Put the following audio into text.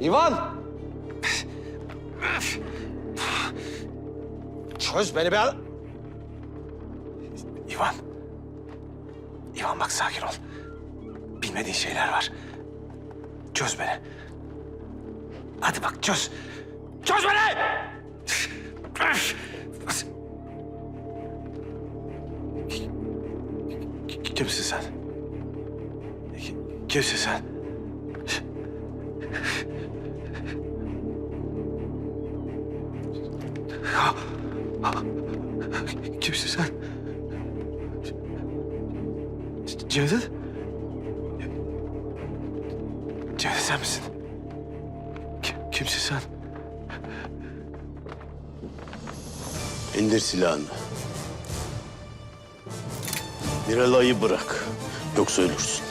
İvan! Çöz beni be. İvan. İvan bak sakin ol. Bilmediğin şeyler var. Çöz beni. Hadi bak çöz. Çöz beni! Kimsin sen? Kimsin sen? Kimsin sen? Cevdet? Cevdet sen misin? Kim, kimsin sen? İndir silahını. Mirala'yı bırak. Yoksa ölürsün.